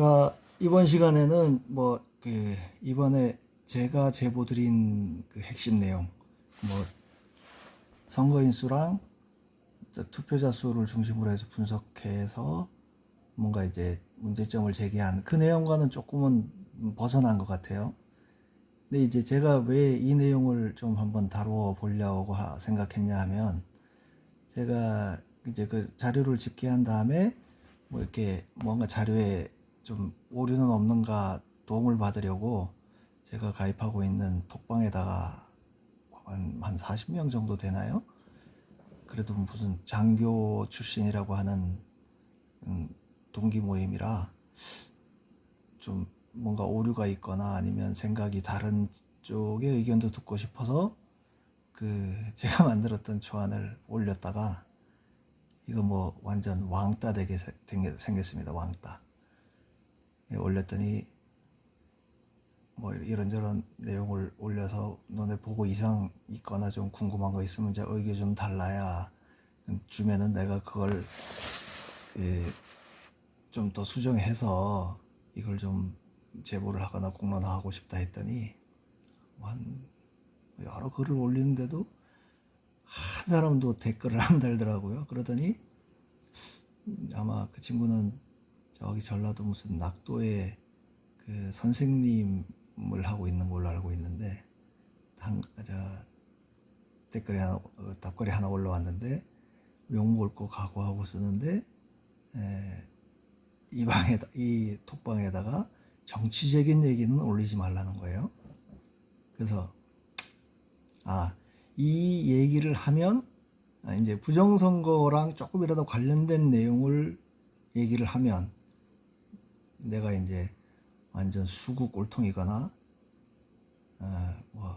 제가 이번 시간에는 뭐 그 이번에 제가 제보 드린 그 핵심 내용 뭐 선거인 수랑 투표자 수를 중심으로 해서 분석해서 뭔가 이제 문제점을 제기한 그 내용과는 조금은 벗어난 것 같아요. 근데 이제 제가 왜 이 내용을 좀 한번 다루어 보려고 하- 생각했냐 하면 제가 이제 그 자료를 집계한 다음에 뭐 이렇게 뭔가 자료에 좀 오류는 없는가 도움을 받으려고 제가 가입하고 있는 톡방에다가 한, 한 40명 정도 되나요? 그래도 무슨 장교 출신이라고 하는 음, 동기 모임이라 좀 뭔가 오류가 있거나 아니면 생각이 다른 쪽의 의견도 듣고 싶어서 그 제가 만들었던 초안을 올렸다가 이거 뭐 완전 왕따 되게 생겼습니다. 왕따. 예, 올렸더니 뭐 이런저런 내용을 올려서 너네 보고 이상 있거나 좀 궁금한 거 있으면 이제 의견 좀 달라야 주면은 내가 그걸 좀 더 수정해서 이걸 좀 제보를 하거나 공론화하고 싶다 했더니 한 여러 글을 올리는데도 한 사람도 댓글을 안 달더라고요. 그러더니 아마 그 친구는 저기 전라도 무슨 낙도에 그 선생님을 하고 있는 걸로 알고 있는데 한, 저 댓글이 하나 어, 답글이 하나 올라왔는데 욕 먹을 거 각오하고 쓰는데 에, 이 방에다 이 톡방에다가 정치적인 얘기는 올리지 말라는 거예요. 그래서 아 이 얘기를 하면 아, 이제 부정선거랑 조금이라도 관련된 내용을 얘기를 하면 내가 이제 완전 수구 꼴통이거나 어, 뭐,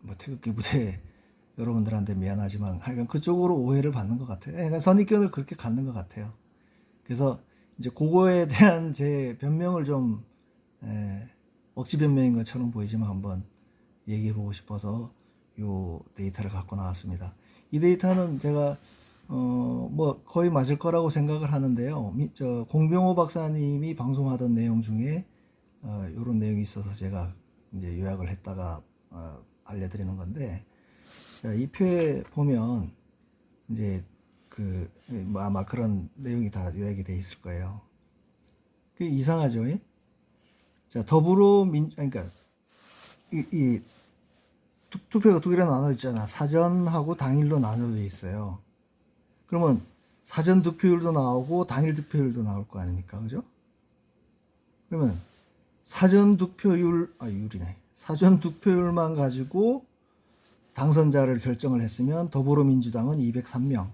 뭐 태극기 부대 여러분들한테 미안하지만 하여간 그쪽으로 오해를 받는 것 같아요. 그러니까 선입견을 그렇게 갖는 것 같아요. 그래서 이제 그거에 대한 제 변명을 좀 에, 억지 변명인 것처럼 보이지만 한번 얘기해 보고 싶어서 요 데이터를 갖고 나왔습니다. 이 데이터는 제가 어 뭐 거의 맞을 거라고 생각을 하는데요. 미- 저 공병호 박사님이 방송하던 내용 중에 어 요런 내용이 있어서 제가 이제 요약을 했다가 어 알려드리는 건데 자, 이 표에 보면 이제 그 뭐 아마 그런 내용이 다 요약이 돼 있을 거예요. 그 이상하죠? 예? 자 더불어민 그러니까 이, 이 투- 투표가 두 개로 나눠 있잖아. 사전하고 당일로 나눠져 있어요. 그러면 사전 득표율도 나오고 당일 득표율도 나올 거 아닙니까? 그죠? 그러면 사전 득표율 아 율이네. 사전 득표율만 가지고 당선자를 결정을 했으면 더불어민주당은 203명,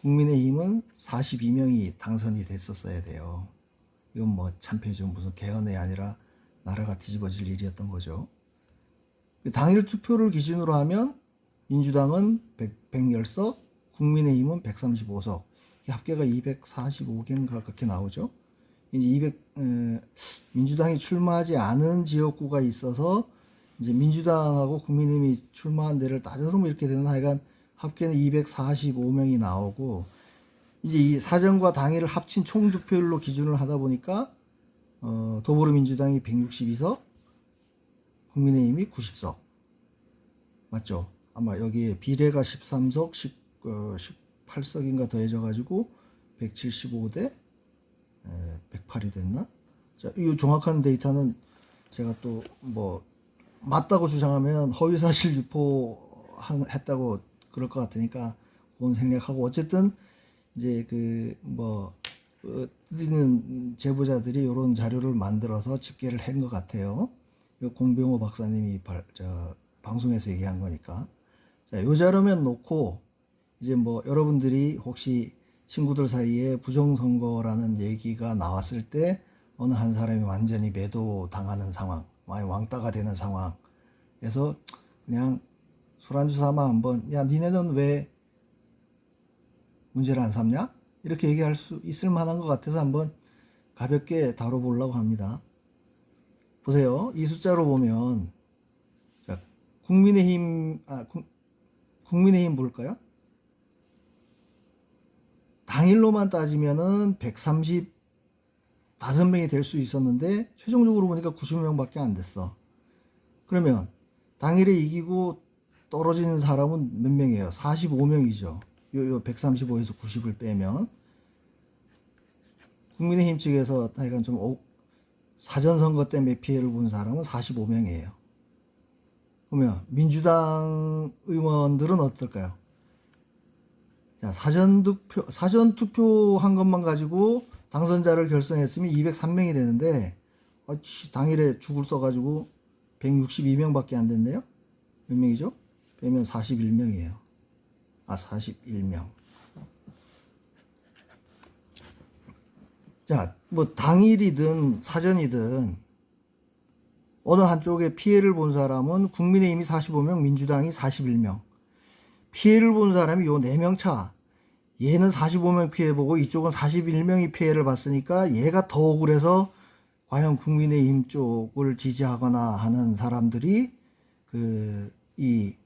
국민의힘은 42명이 당선이 됐었어야 돼요. 이건 뭐 참패죠. 무슨 개헌이 아니라 나라가 뒤집어질 일이었던 거죠. 그 당일 투표를 기준으로 하면 민주당은 100, 110석, 국민의힘은 135석, 합계가 245개인가 그렇게 나오죠. 이제 200 에, 민주당이 출마하지 않은 지역구가 있어서 이제 민주당하고 국민의힘이 출마한 데를 따져서 뭐 이렇게 되는 하여간 합계는 245명이 나오고 이제 이 사전과 당일을 합친 총 득표율로 기준을 하다 보니까 어, 더불어민주당이 162석, 국민의힘이 90석 맞죠? 아마 여기에 비례가 13석, 10, 어, 18석인가 더해져 가지고 175대 108이 됐나? 자, 이 정확한 데이터는 제가 또 뭐 맞다고 주장하면 허위 사실 유포했다고 그럴 것 같으니까 그건 생략하고 어쨌든 이제 그뭐 뜨리는 제보자들이 이런 자료를 만들어서 집계를 한 것 같아요. 이 공병호 박사님이 발, 저, 방송에서 얘기한 거니까. 자, 요 자료면 놓고 이제 뭐 여러분들이 혹시 친구들 사이에 부정선거라는 얘기가 나왔을 때 어느 한 사람이 완전히 매도 당하는 상황, 많이 왕따가 되는 상황에서 그냥 술안주 삼아 한번 야 니네는 왜 문제를 안 삼냐? 이렇게 얘기할 수 있을 만한 것 같아서 한번 가볍게 다뤄보려고 합니다. 보세요. 이 숫자로 보면 자, 국민의힘 아 국, 국민의힘 볼까요? 당일로만 따지면은 130 다섯 명이 될 수 있었는데 최종적으로 보니까 90명밖에 안 됐어. 그러면 당일에 이기고 떨어지는 사람은 몇 명이에요? 45명이죠. 요, 요 135에서 90을 빼면 국민의힘 측에서 하여간 좀 오- 사전 선거 때문에 피해를 본 사람은 45명이에요. 그러면 민주당 의원들은 어떨까요? 자, 사전 투표, 사전 투표한 것만 가지고 당선자를 결정했으면 203명이 되는데, 아, 씨, 당일에 죽을 써가지고 162명밖에 안 됐네요? 몇 명이죠? 빼면 41명이에요. 아, 41명. 자, 뭐, 당일이든 사전이든, 어느 한쪽에 피해를 본 사람은 국민의힘이 45명, 민주당이 41명. 피해를 본 사람이 요 4명 차. 얘는 45명 피해보고 이쪽은 41명이 피해를 봤으니까 얘가 더 억울해서 과연 국민의힘 쪽을 지지하거나 하는 사람들이 그 이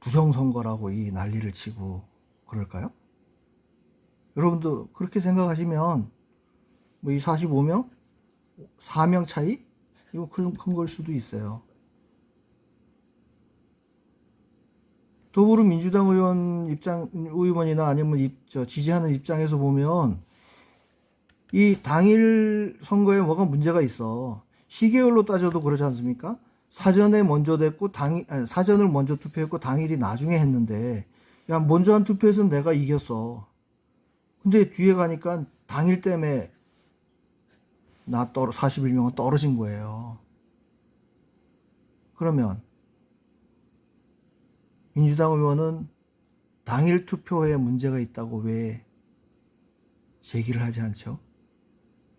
부정선거라고 이 난리를 치고 그럴까요? 여러분도 그렇게 생각하시면 뭐 이 45명? 4명 차이? 이거 큰 걸 수도 있어요. 더불어민주당 의원 입장 의원이나 아니면 입, 저 지지하는 입장에서 보면 이 당일 선거에 뭐가 문제가 있어. 시계열로 따져도 그러지 않습니까? 사전에 먼저 됐고 당 아니, 사전을 먼저 투표했고 당일이 나중에 했는데 야 먼저 한 투표에서는 내가 이겼어. 근데 뒤에 가니까 당일 때문에 나 떨어 41명은 떨어진 거예요. 그러면 민주당 의원은 당일 투표에 문제가 있다고 왜 제기를 하지 않죠?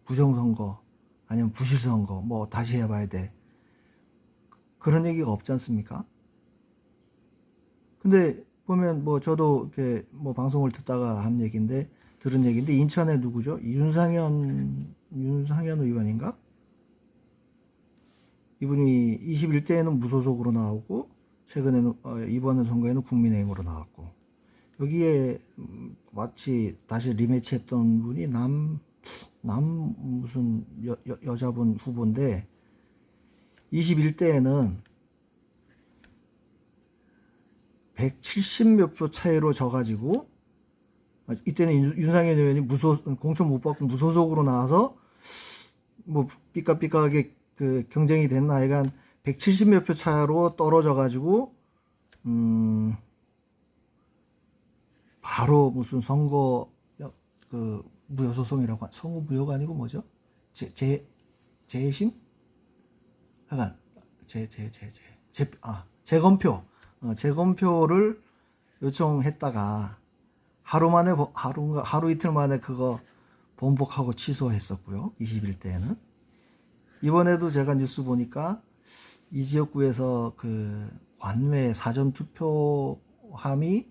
부정선거 아니면 부실선거 뭐 다시 해봐야 돼. 그런 얘기가 없지 않습니까? 근데 보면 뭐 저도 이렇게 뭐 방송을 듣다가 한 얘기인데 들은 얘기인데 인천에 누구죠? 윤상현 윤상현 의원인가? 이분이 21대에는 무소속으로 나오고 최근에는 어, 이번 선거에는 국민의힘으로 나왔고 여기에 음, 마치 다시 리매치했던 분이 남 남 무슨 여, 여, 여자분 후보인데 21대에는 170 몇 표 차이로 져가지고 아, 이때는 윤- 윤상현 의원이 무소 공천 못 받고 무소속으로 나와서 뭐 삐까삐까하게 그 경쟁이 됐나 하여간 170 몇 표 차로 떨어져 가지고 음 바로 무슨 선거 여- 그 무효 소송이라고 하- 선거 무효가 아니고 뭐죠? 제 제 재심? 하여간 제제제제제아 재검표 어, 재검표를 요청했다가 하루 만에 보- 하루 하루 이틀 만에 그거 번복하고 취소했었고요. 21대에는 이번에도 제가 뉴스 보니까 이 지역구에서 그 관외 사전 투표함이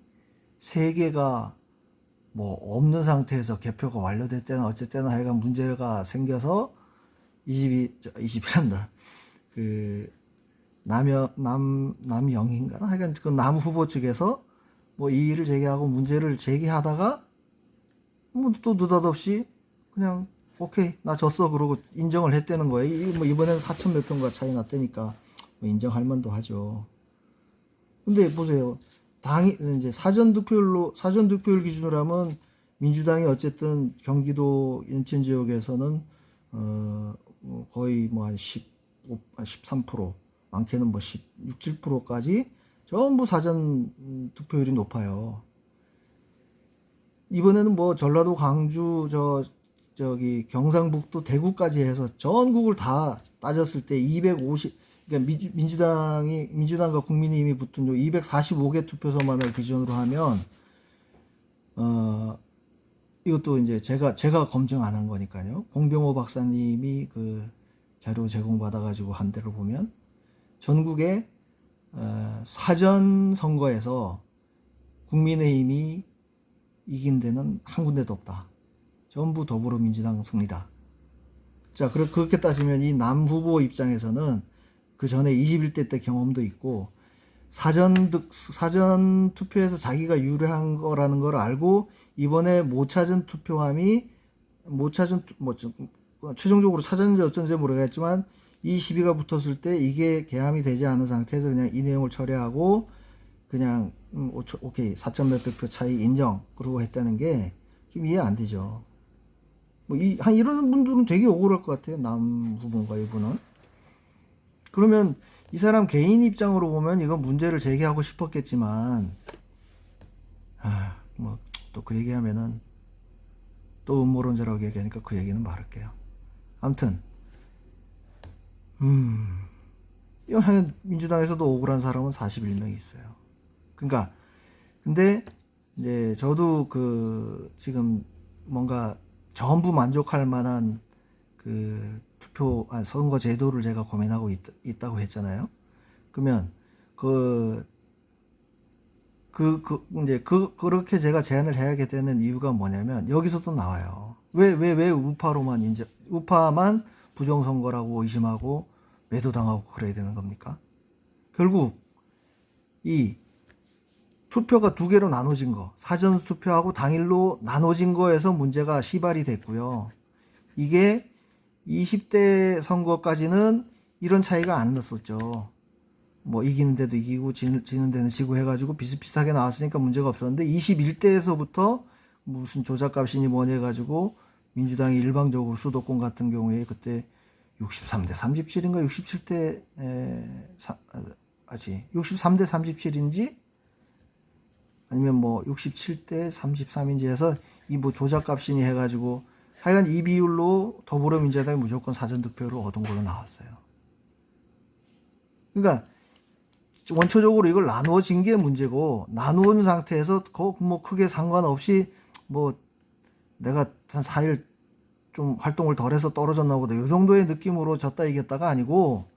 세 개가 뭐 없는 상태에서 개표가 완료됐다나 어쨌든 하여간 문제가 생겨서 22 21한다. 그 남여 남 남영인가 하여간 그 남 후보 측에서 뭐 이의를 제기하고 문제를 제기하다가 뭐 또 느닷없이 그냥 오케이 나 졌어 그러고 인정을 했다는 거예요. 이- 뭐 이번에는 4천 몇 표가 차이 났다니까 뭐 인정할 만도 하죠. 근데 보세요. 당이 이제 사전 득표율로 사전 득표율 기준으로 하면 민주당이 어쨌든 경기도 인천 지역에서는 어, 뭐 거의 뭐 한 15, 13% 많게는 뭐 16, 7%까지 전부 사전 음, 득표율이 높아요. 이번에는 뭐 전라도, 광주, 저 저기 경상북도, 대구까지 해서 전국을 다 따졌을 때 250, 그러니까 민주, 민주당이 민주당과 국민의힘이 붙은 요 245개 투표소만을 기준으로 하면 어 이것도 이제 제가 제가 검증 안 한 거니까요. 공병호 박사님이 그 자료 제공 받아 가지고 한 대로 보면 전국에 어, 사전 선거에서 국민의힘이 이긴 데는 한 군데도 없다. 전부 더불어민주당 승리다. 자, 그렇- 그렇게 따지면 이 남 후보 입장에서는 그 전에 21대 때 경험도 있고 사전 득- 사전 투표에서 자기가 유리한 거라는 걸 알고 이번에 못 찾은 투표함이 못 찾은 투- 뭐 최종적으로 사전인지 어쩐지 모르겠지만 이 시비가 붙었을 때 이게 개함이 되지 않은 상태에서 그냥 이 내용을 처리하고 그냥 음, 오- 오케이 4천 몇백 표 차이 인정 그러고 했다는 게 좀 이해 안 되죠. 뭐 이 한 이런 분들은 되게 억울할 것 같아요. 남 후보가 이분은. 그러면 이 사람 개인 입장으로 보면 이건 문제를 제기하고 싶었겠지만 아, 뭐 또 그 얘기하면은 또 음모론자라고 얘기하니까 그 얘기는 말할게요. 아무튼 음. 한 민주당에서도 억울한 사람은 41명 있어요. 그러니까 근데 이제 저도 그 지금 뭔가 전부 만족할 만한 그 투표 아, 선거 제도를 제가 고민하고 있, 있다고 했잖아요. 그러면 그 그, 그, 이제, 그, 그렇게 제가 제안을 해야게 되는 이유가 뭐냐면, 여기서도 나와요. 왜, 왜, 왜 우파로만 인제, 우파만 부정선거라고 의심하고 매도당하고 그래야 되는 겁니까? 결국, 이 투표가 두 개로 나눠진 거, 사전 투표하고 당일로 나눠진 거에서 문제가 시발이 됐고요. 이게 20대 선거까지는 이런 차이가 안 났었죠. 뭐 이기는 데도 이기고 지는, 지는 데는 지고 해가지고 비슷비슷하게 나왔으니까 문제가 없었는데 21대에서부터 무슨 조작값이니 뭐니 해가지고 민주당이 일방적으로 수도권 같은 경우에 그때 63대 37인가 67대 에, 사, 아, 아지 63대 37인지 아니면 뭐 67대 33인지 해서 이 뭐 조작값이니 해가지고 하여간 이 비율로 더불어민주당이 무조건 사전투표를 얻은 걸로 나왔어요. 그러니까 원초적으로 이걸 나누어진 게 문제고 나누은 상태에서 그뭐 크게 상관없이 뭐 내가 한 4일 좀 활동을 덜해서 떨어졌나 보다 이 정도의 느낌으로 졌다 이겼다가 아니고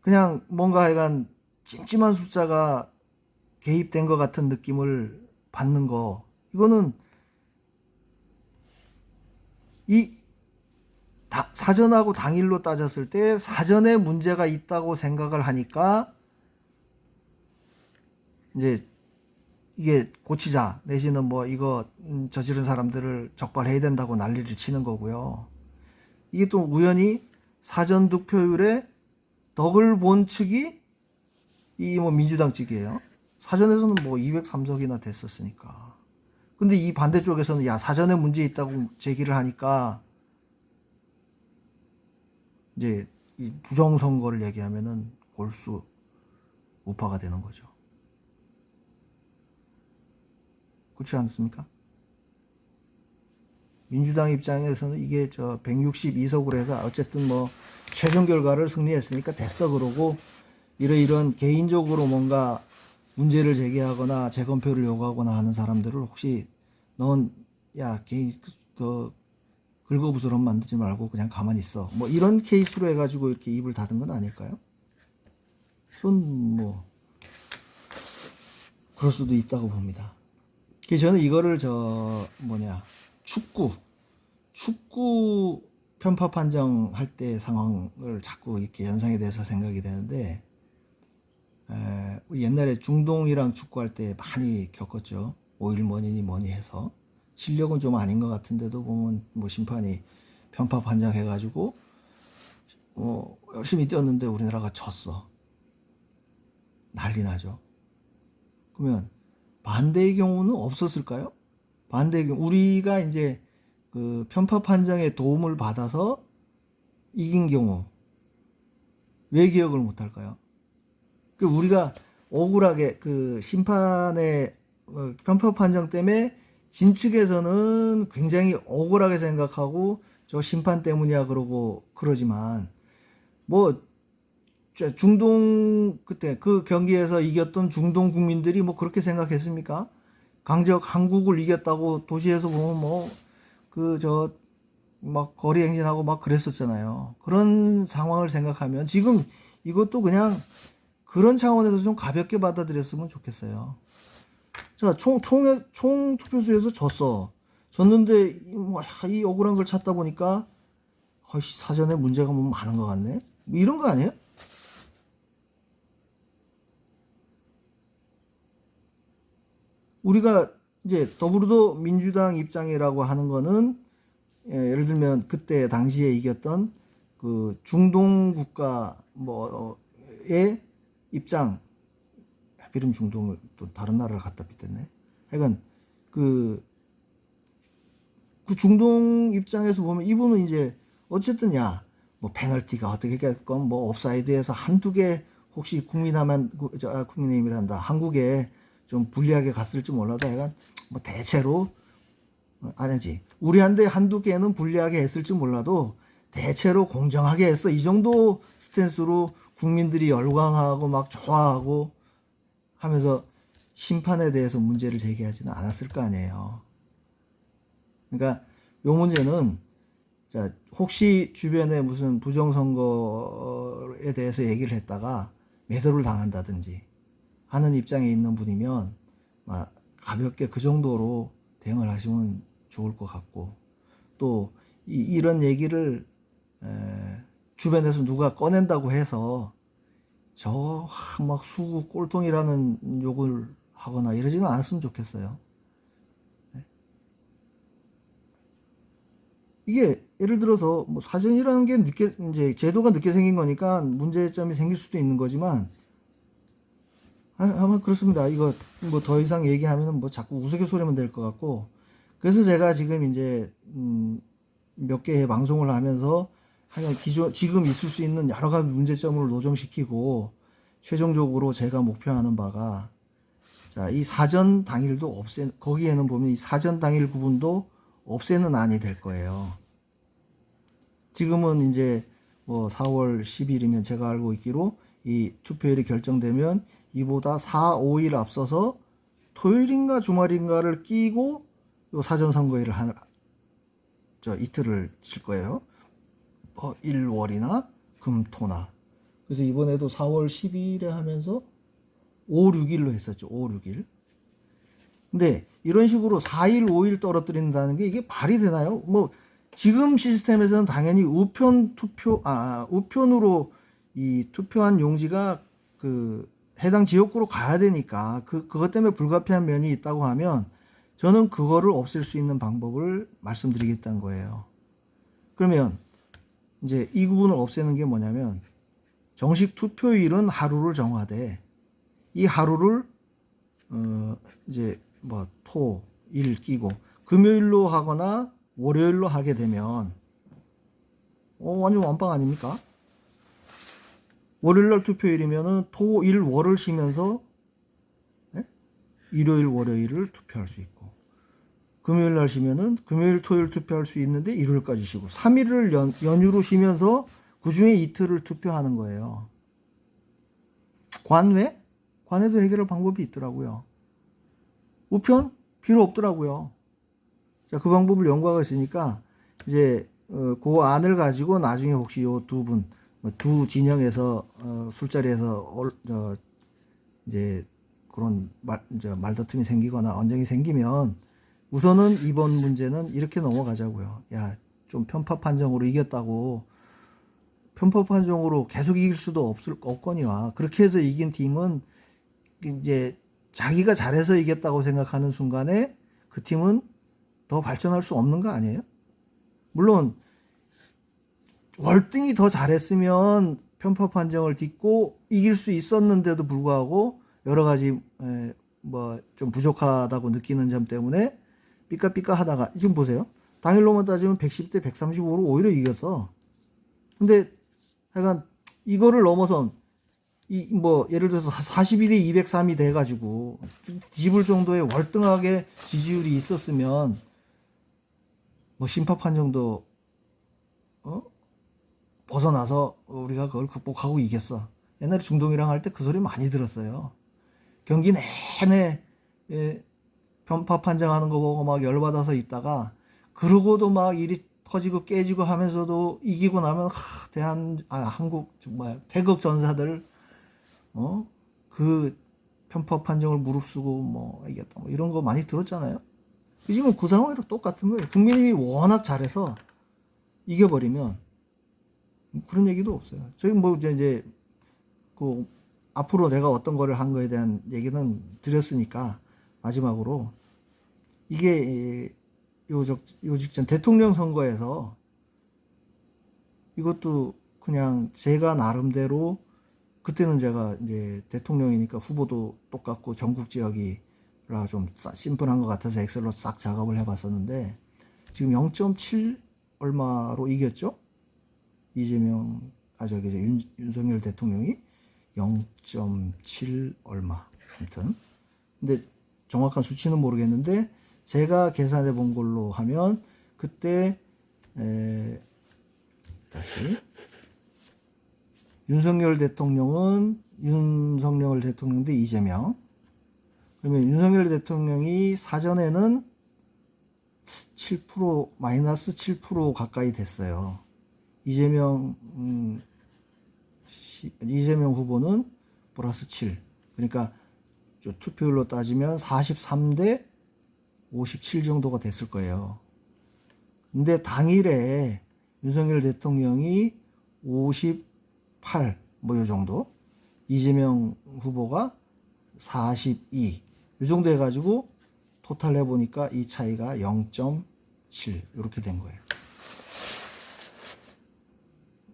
그냥 뭔가 하여간 찜찜한 숫자가 개입된 것 같은 느낌을 받는 거 이거는 이 다- 사전하고 당일로 따졌을 때 사전에 문제가 있다고 생각을 하니까 이제 이게 고치자 내지는 뭐 이거 음, 저지른 사람들을 적발해야 된다고 난리를 치는 거고요. 이게 또 우연히 사전 득표율에 덕을 본 측이 이 뭐 민주당 측이에요. 사전에서는 뭐 203석이나 됐었으니까. 근데 이 반대쪽에서는 야 사전에 문제 있다고 제기를 하니까 이제 이 부정 선거를 얘기하면은 골수 우파가 되는 거죠. 그렇지 않습니까? 민주당 입장에서는 이게 저 162석으로 해서 어쨌든 뭐 최종 결과를 승리했으니까 됐어 그러고 이러이런 개인적으로 뭔가 문제를 제기하거나 재검표를 요구하거나 하는 사람들을 혹시 넌야 개인 그, 그 긁어부스럼 만들지 말고 그냥 가만히 있어. 뭐 이런 케이스로 해가지고 이렇게 입을 닫은 건 아닐까요? 전뭐 그럴 수도 있다고 봅니다. 그래서 저는 이거를 저 뭐냐 축구 축구 편파 판정할 때 상황을 자꾸 이렇게 연상이 돼서 생각이 되는데 에, 우리 옛날에 중동이랑 축구할 때 많이 겪었죠. 오일 머니니 뭐니 해서 실력은 좀 아닌 것 같은데도 보면 뭐 심판이 편파 판정해가지고 어, 열심히 뛰었는데 우리나라가 졌어. 난리 나죠. 그러면 반대의 경우는 없었을까요? 반대의 경우 우리가 이제 그 편파 판정의 도움을 받아서 이긴 경우 왜 기억을 못할까요? 그 우리가 억울하게 그 심판의 어, 편파 판정 때문에 진 측에서는 굉장히 억울하게 생각하고 저 심판 때문이야 그러고 그러지만 뭐저 중동 그때 그 경기에서 이겼던 중동 국민들이 뭐 그렇게 생각했습니까? 강적 한국을 이겼다고 도시에서 보면 뭐 그 저 막 거리 행진하고 막 그랬었잖아요. 그런 상황을 생각하면 지금 이것도 그냥 그런 차원에서 좀 가볍게 받아들였으면 좋겠어요. 자, 총, 총에, 총 투표수에서 졌어. 졌는데, 이, 뭐, 야, 이 억울한 걸 찾다 보니까, 허씨, 사전에 문제가 뭐 많은 것 같네? 뭐 이런 거 아니에요? 우리가 이제 더불어도 민주당 입장이라고 하는 거는 예, 예를 들면 그때 당시에 이겼던 그 중동 국가 뭐의 입장 하필 이면 중동을 또 다른 나라를 갖다 빗댔네. 하여간 그, 그 중동 입장에서 보면 이분은 이제 어쨌든 야, 뭐 페널티가 어떻게 됐건 뭐 옵사이드에서 한두 개 혹시 국민하면 그, 저 아, 국민의힘이란다. 한국에 좀 불리하게 갔을지 몰라도 약간 뭐 대체로 어, 아니지. 우리한테 한두 개는 불리하게 했을지 몰라도 대체로 공정하게 했어. 이 정도 스탠스로 국민들이 열광하고 막 좋아하고 하면서 심판에 대해서 문제를 제기하지는 않았을 거 아니에요. 그러니까 요 문제는 자 혹시 주변에 무슨 부정선거에 대해서 얘기를 했다가 매도를 당한다든지 하는 입장에 있는 분이면 막 가볍게 그 정도로 대응을 하시면 좋을 것 같고 또 이, 이런 얘기를 에, 주변에서 누가 꺼낸다고 해서 저 막 수구 꼴통이라는 욕을 하거나 이러지는 않았으면 좋겠어요. 네. 이게 예를 들어서 뭐 사전이라는 게 늦게 이제 제도가 늦게 생긴 거니까 문제점이 생길 수도 있는 거지만 아, 아마 그렇습니다. 이거 뭐 더 이상 얘기하면은 뭐 자꾸 우스갯소리만 될 것 같고 그래서 제가 지금 이제 음, 몇 개의 방송을 하면서 하여간 기존 지금 있을 수 있는 여러 가지 문제점을 노정시키고 최종적으로 제가 목표하는 바가 자, 이 사전 당일도 없애 거기에는 보면 이 사전 당일 구분도 없애는 안이 될 거예요. 지금은 이제 뭐 4월 10일이면 제가 알고 있기로 이 투표일이 결정되면 이보다 4, 5일 앞서서 토요일인가 주말인가를 끼고 요 사전 선거일을 한, 저 이틀을 칠 거예요. 뭐 1월이나 금토나. 그래서 이번에도 4월 12일에 하면서 5, 6일로 했었죠. 5, 6일. 근데 이런 식으로 4일, 5일 떨어뜨린다는 게 이게 말이 되나요? 뭐 지금 시스템에서는 당연히 우편 투표 아 우편으로 이 투표한 용지가 그 해당 지역구로 가야 되니까 그 그것 때문에 불가피한 면이 있다고 하면 저는 그거를 없앨 수 있는 방법을 말씀드리겠다는 거예요. 그러면 이제 이 부분을 없애는 게 뭐냐면 정식 투표일은 하루를 정하되 이 하루를 어 이제 뭐 토, 일 끼고 금요일로 하거나 월요일로 하게 되면 어 완전 완빵 아닙니까? 월요일 날 투표일이면은 토, 일, 월을 쉬면서 예? 일요일, 월요일을 투표할 수 있고 금요일 날 쉬면은 금요일, 토요일 투표할 수 있는데 일요일까지 쉬고 3일을 연, 연휴로 쉬면서 그 중에 이틀을 투표하는 거예요. 관외? 관외도 해결할 방법이 있더라고요. 우편? 필요 없더라고요. 자, 그 방법을 연구하고 있으니까 이제 어, 그 안을 가지고 나중에 혹시 요 두 분, 뭐두 진영에서 어, 술자리에서 얼, 저, 이제 그런 말, 저, 말다툼이 생기거나 언쟁이 생기면 우선은 이번 문제는 이렇게 넘어가자고요. 야, 좀 편파 판정으로 이겼다고 편파 판정으로 계속 이길 수도 없을 없거니와 그렇게 해서 이긴 팀은 이제 자기가 잘해서 이겼다고 생각하는 순간에 그 팀은 더 발전할 수 없는 거 아니에요? 물론 월등히 더 잘했으면 편파 판정을 딛고 이길 수 있었는데도 불구하고 여러 가지 뭐좀 부족하다고 느끼는 점 때문에 삐까삐까 하다가 지금 보세요. 당일로만 따지면 110대 135로 오히려 이겼어. 근데 하여간 이거를 넘어선 이 뭐 예를 들어서 42대 203이 돼 가지고 집을 정도의 월등하게 지지율이 있었으면 뭐 심파 판정도 어? 벗어나서 우리가 그걸 극복하고 이겼어. 옛날에 중동이랑 할 때 그 소리 많이 들었어요. 경기 내내 예, 편파 판정하는 거 보고 막 열받아서 있다가 그러고도 막 일이 터지고 깨지고 하면서도 이기고 나면 하, 대한 아 한국 정말 태극 전사들 어 그 편파 판정을 무릅쓰고 뭐 이겼다 뭐 이런 거 많이 들었잖아요. 지금 그 상황이랑 똑같은 거예요. 국민님이 워낙 잘해서 이겨버리면 그런 얘기도 없어요. 저희 뭐 이제 이제 그 앞으로 내가 어떤 거를 한 거에 대한 얘기는 드렸으니까 마지막으로 이게 요, 적, 요 직전 대통령 선거에서 이것도 그냥 제가 나름대로 그때는 제가 이제 대통령이니까 후보도 똑같고 전국 지역이라 좀 싸- 심플한 것 같아서 엑셀로 싹 작업을 해봤었는데 지금 0.7 얼마로 이겼죠? 이재명 아 저기 이제 윤, 윤석열 대통령이 0.7 얼마 아무튼 근데 정확한 수치는 모르겠는데 제가 계산해 본 걸로 하면 그때 에, 다시 윤석열 대통령은 윤석열 대통령 대 이재명 그러면 윤석열 대통령이 사전에는 7% 마이너스 7% 가까이 됐어요. 이재명 음, 시- 이재명 후보는 플러스 7. 그러니까 저 투표율로 따지면 43대 57 정도가 됐을 거예요. 근데 당일에 윤석열 대통령이 58 뭐 요 정도, 이재명 후보가 42. 이 정도 해가지고 토탈 해보니까 이 차이가 0.7 이렇게 된 거예요.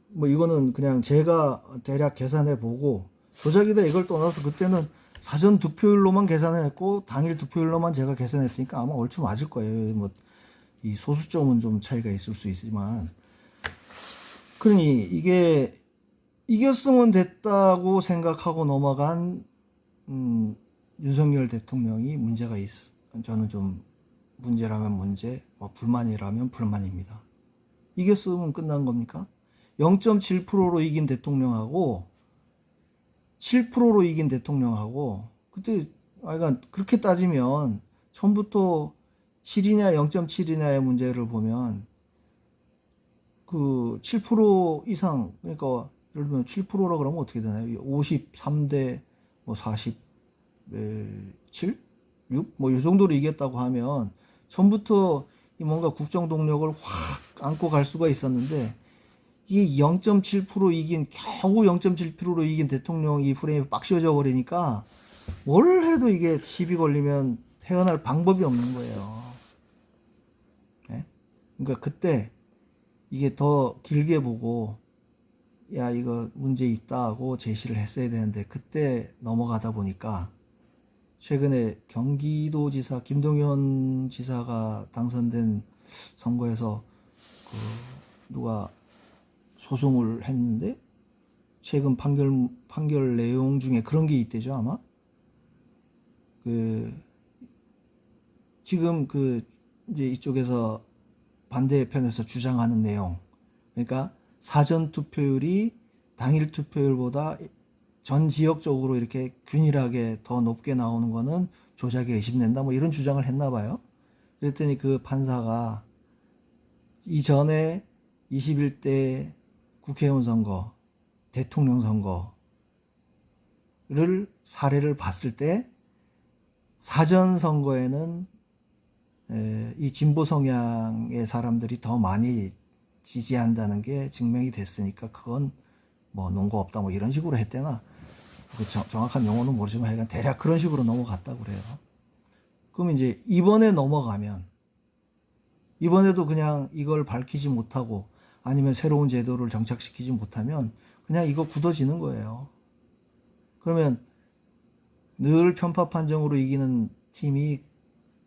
뭐 이거는 그냥 제가 대략 계산해 보고 조작이다 이걸 떠나서 그때는 사전 득표율로만 계산했고 당일 득표율로만 제가 계산했으니까 아마 얼추 맞을 거예요. 뭐 이 소수점은 좀 차이가 있을 수 있지만 그러니 이게 이겼으면 됐다고 생각하고 넘어간 음, 윤석열 대통령이 문제가 있. 저는 좀 문제라면 문제, 뭐 불만이라면 불만입니다. 이겼으면 끝난 겁니까? 0.7%로 이긴 대통령하고 7%로 이긴 대통령하고 그때 아 그러니까 그렇게 따지면 처음부터 7이냐 0.7이냐의 문제를 보면 그 7% 이상 그러니까 예를 들면 7%라 그러면 어떻게 되나요? 53대 뭐 47, 6? 뭐 이 정도로 이겼다고 하면 처음부터 이 뭔가 국정 동력을 확 안고 갈 수가 있었는데 이게 0.7% 이긴 겨우 0.7%로 이긴 대통령 이 프레임이 빡 씌워져 버리니까 뭘 해도 이게 시비 걸리면 태어날 방법이 없는 거예요. 예? 그러니까 그때 이게 더 길게 보고 야 이거 문제 있다 하고 제시를 했어야 되는데 그때 넘어가다 보니까 최근에 경기도지사 김동연 지사가 당선된 선거에서 그 누가 소송을 했는데 최근 판결 판결 내용 중에 그런 게 있대죠 아마 그 지금 그 이제 이쪽에서 반대편에서 주장하는 내용 그러니까 사전 투표율이 당일 투표율보다 전 지역적으로 이렇게 균일하게 더 높게 나오는 거는 조작에 의심된다 뭐 이런 주장을 했나 봐요. 그랬더니 그 판사가 이전에 21대 국회의원 선거, 대통령 선거를 사례를 봤을 때 사전 선거에는 에, 이 진보 성향의 사람들이 더 많이 지지한다는 게 증명이 됐으니까 그건 뭐 논거 없다 뭐 이런 식으로 했대나 그 정, 정확한 용어는 모르지만 하여간 대략 그런 식으로 넘어갔다고 그래요. 그럼 이제 이번에 넘어가면 이번에도 그냥 이걸 밝히지 못하고 아니면 새로운 제도를 정착시키지 못하면 그냥 이거 굳어지는 거예요. 그러면 늘 편파 판정으로 이기는 팀이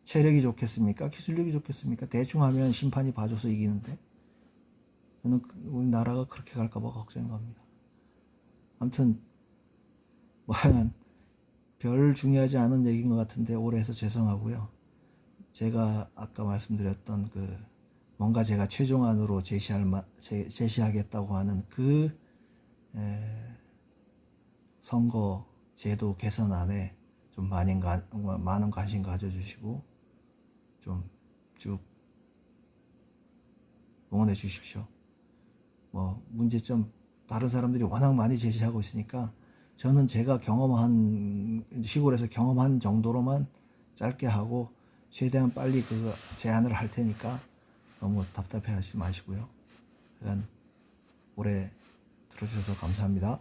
체력이 좋겠습니까? 기술력이 좋겠습니까? 대충 하면 심판이 봐줘서 이기는데 저는 그- 우리나라가 그렇게 갈까봐 걱정인 겁니다. 아무튼 뭐 하여간 별 중요하지 않은 얘기인 것 같은데 오래 해서 죄송하고요. 제가 아까 말씀드렸던 그 뭔가 제가 최종안으로 제시할 마, 제, 제시하겠다고 하는 그 에, 선거 제도 개선안에 좀 많은, 가, 많은 관심 가져주시고 좀 쭉 응원해 주십시오. 뭐 문제점 다른 사람들이 워낙 많이 제시하고 있으니까 저는 제가 경험한 시골에서 경험한 정도로만 짧게 하고 최대한 빨리 그 제안을 할 테니까 너무 답답해 하지 마시고요. 약간 오래 들어주셔서 감사합니다.